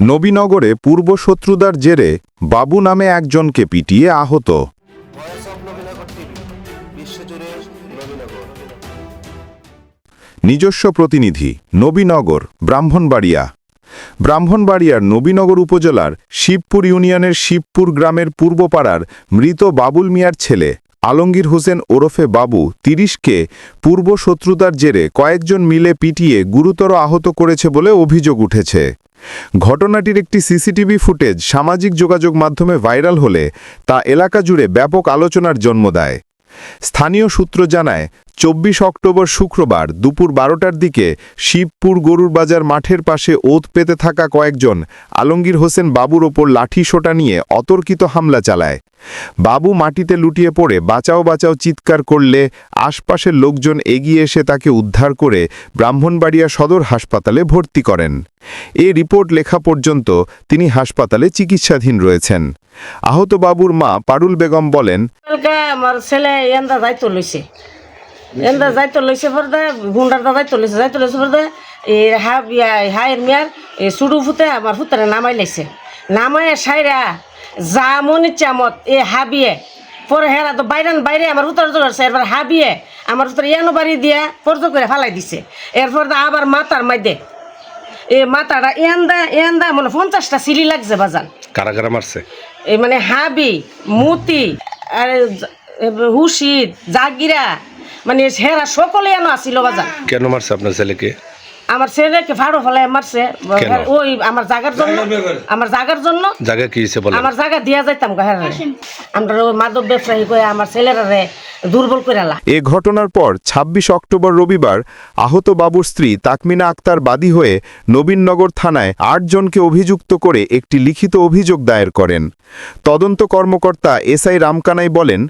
নবীনগরে পূর্ব শত্রুতার জেরে বাবু নামে একজনকে পিটিয়ে আহত। নিজস্ব প্রতিনিধি, নবীনগর, ব্রাহ্মণবাড়িয়া। ব্রাহ্মণবাড়িয়ার নবীনগর উপজেলার শিবপুর ইউনিয়নের শিবপুর গ্রামের পূর্বপাড়ার মৃত বাবুল মিয়ার ছেলে আলমগীর হোসেন ওরফে বাবু তিরিশকে পূর্ব শত্রুতার জেরে কয়েকজন মিলে পিটিয়ে গুরুতর আহত করেছে বলে অভিযোগ উঠেছে। ঘটনাটির একটি সিসিটিভি ফুটেজ সামাজিক যোগাযোগ মাধ্যমে ভাইরাল হলে তা এলাকা জুড়ে ব্যাপক আলোচনার জন্ম দেয়। স্থানীয় সূত্র জানায় চব্বিশ অক্টোবর শুক্রবার দুপুর বারোটার দিকে শিবপুর গরুর বাজার মাঠের পাশে ওত পেতে থাকা কয়েকজন আলমগীর হোসেন বাবুর ওপর লাঠি সোটা নিয়ে অতর্কিত হামলা চালায়। বাবু মাটিতে লুটিয়ে পড়ে বাঁচাও বাঁচাও চিৎকার করলে আশপাশের লোকজন এগিয়ে এসে তাকে উদ্ধার করে ব্রাহ্মণবাড়িয়া সদর হাসপাতালে ভর্তি করেন। এ রিপোর্ট লেখা পর্যন্ত তিনি হাসপাতালে চিকিৎসাধীন রয়েছেন। আহত বাবুর মা পারুল বেগম বলেন আমার ছেলে এন্দা যাইতো লইছে পরে গুন্ডার দা যাইতো লইছে যাইতো লইছে পরে এই হা হায়ের মিয়ার এই সুডু ফুতে আমার ফুতারে নামাই লাইছে। নামাই সাইরা যা মনি চামত এ হাবিয়ে পরে হেরা তো বাইরান বাইরে আমার উত্তর জোগাড়ছে এরপর হাবিয়ে আমার উত্তর ইয়ানো বাড়ি দিয়ে পর্য করে ফালাই দিছে। এরপর দা আবার মাথার মাইদে। এ মাথাটা এন্দা এন্দা মানে পঞ্চাশটা সিলি লাগছে বাজান। কারা কারা মারছে? এই মানে হাবি মুতি আর হুশিদ জাগিরা মানে হেরা সকলে এনো আসিল বাজার। কেন মারছে আপনার ছেলেকে? আমার ছেলেকে ভাড়ো ফেলায় মারছে? ওই আমার জাগার জন্য। আমার জাগার জন্য। জায়গা কি আমার জায়গা দিয়া যাইতাম গা হেরা আমরা ওই মাদক ব্যবসায়ী কয়ে আমার ছেলেরা রে দুর্বল করে লা এ ঘটনার পর ২৬ অক্টোবর রবিবার আহত বাবুর স্ত্রী তাকমিনা আক্তার বাদী হয়ে নবীননগর থানায় আটজনকে অভিযুক্ত করে একটি লিখিত অভিযোগ দায়ের করেন। তদন্ত কর্মকর্তা এসআই রামকানাই বলেন,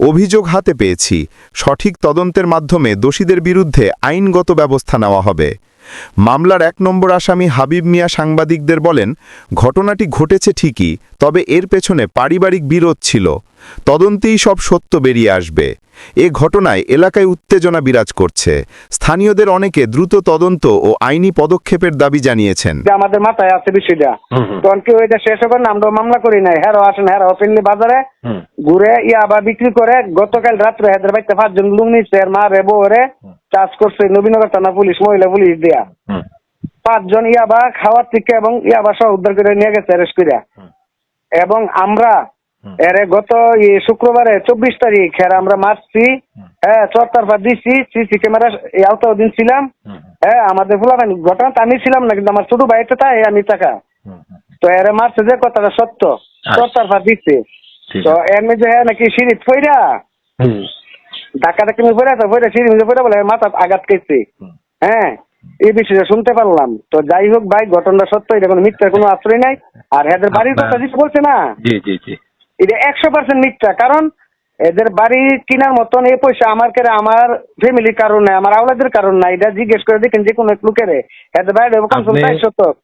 অভিযোগ হাতে পেয়েছি। সঠিক তদন্তের মাধ্যমে দোষীদের বিরুদ্ধে আইনগত ব্যবস্থা নেওয়া হবে। মামলার এক নম্বর আসামি হাবিব মিয়া সাংবাদিকদের বলেন, ঘটনাটি ঘটেছে ঠিকই, তবে এর পেছনে পারিবারিক বিরোধ ছিল। তদন্তেই সব সত্য বেরিয়ে আসবে। এ ঘটনায় এলাকায় উত্তেজনা বিরাজ করছে। স্থানীয়দের অনেকে দ্রুত তদন্ত ও আইনি পদক্ষেপের দাবি জানিয়েছেন। যে আমাদের মাথায় আছে বিষয়টা। তখন কি ওইটা শেষ হবে না? আমরা মামলা করি নাই। হ্যাঁ আসেন হ্যাঁ ওপেনলি বাজারে ঘুরে ইয়া আবার বিক্রি করে গতকাল রাত্রে হেদের বাড়িতে পাঁচজন লোক নিচ্ছে মা রে বউ রে চাষ করছে নবীনগর থানা পুলিশ মহিলা পুলিশ দিয়া। পাঁচজন ইয়াবা খাওয়ার থেকে এবং ইয়াবা সহ উদ্ধার করে নিয়ে গেছে অ্যারেস্ট করে এবং আমরা এরে গত শুক্রবারে চব্বিশ তারিখ এর আমরা মারছি হ্যাঁ চত্বরফা দিচ্ছি সিসি ক্যামেরা আওতাও দিন ছিলাম হ্যাঁ আমাদের ফুলাফানি ঘটনা আমি ছিলাম না কিন্তু আমার ছোট ভাইটা তাই আমি টাকা। তো এরে মারছে যে কথাটা সত্য চত্বরফা দিচ্ছে তো এর মধ্যে হ্যাঁ নাকি সিঁড়ি ফইরা ধাক্কা ধাক্কি নিয়ে ফইরা তো ফইরা সিঁড়ি মধ্যে ফইরা বলে মাথা আঘাত খেয়েছে হ্যাঁ এই বিষয়টা শুনতে পারলাম। তো যাই হোক ভাই ঘটনাটা সত্য এটা কোনো মিথ্যার কোনো আশ্রয় নাই। আর এদের বাড়ির কথা যেটা বলছে না? জি জি জি। এটা একশো পার্সেন্ট মিথ্যা। কারণ এদের বাড়ি কেনার মতন এই পয়সা আমার কেরে আমার ফ্যামিলির কারণ নাই আমার আওলাদের কারণ নাই। এটা জিজ্ঞেস করে দেখেন যে কোনো এক লোকেরে। এদের বাইরে কম শতক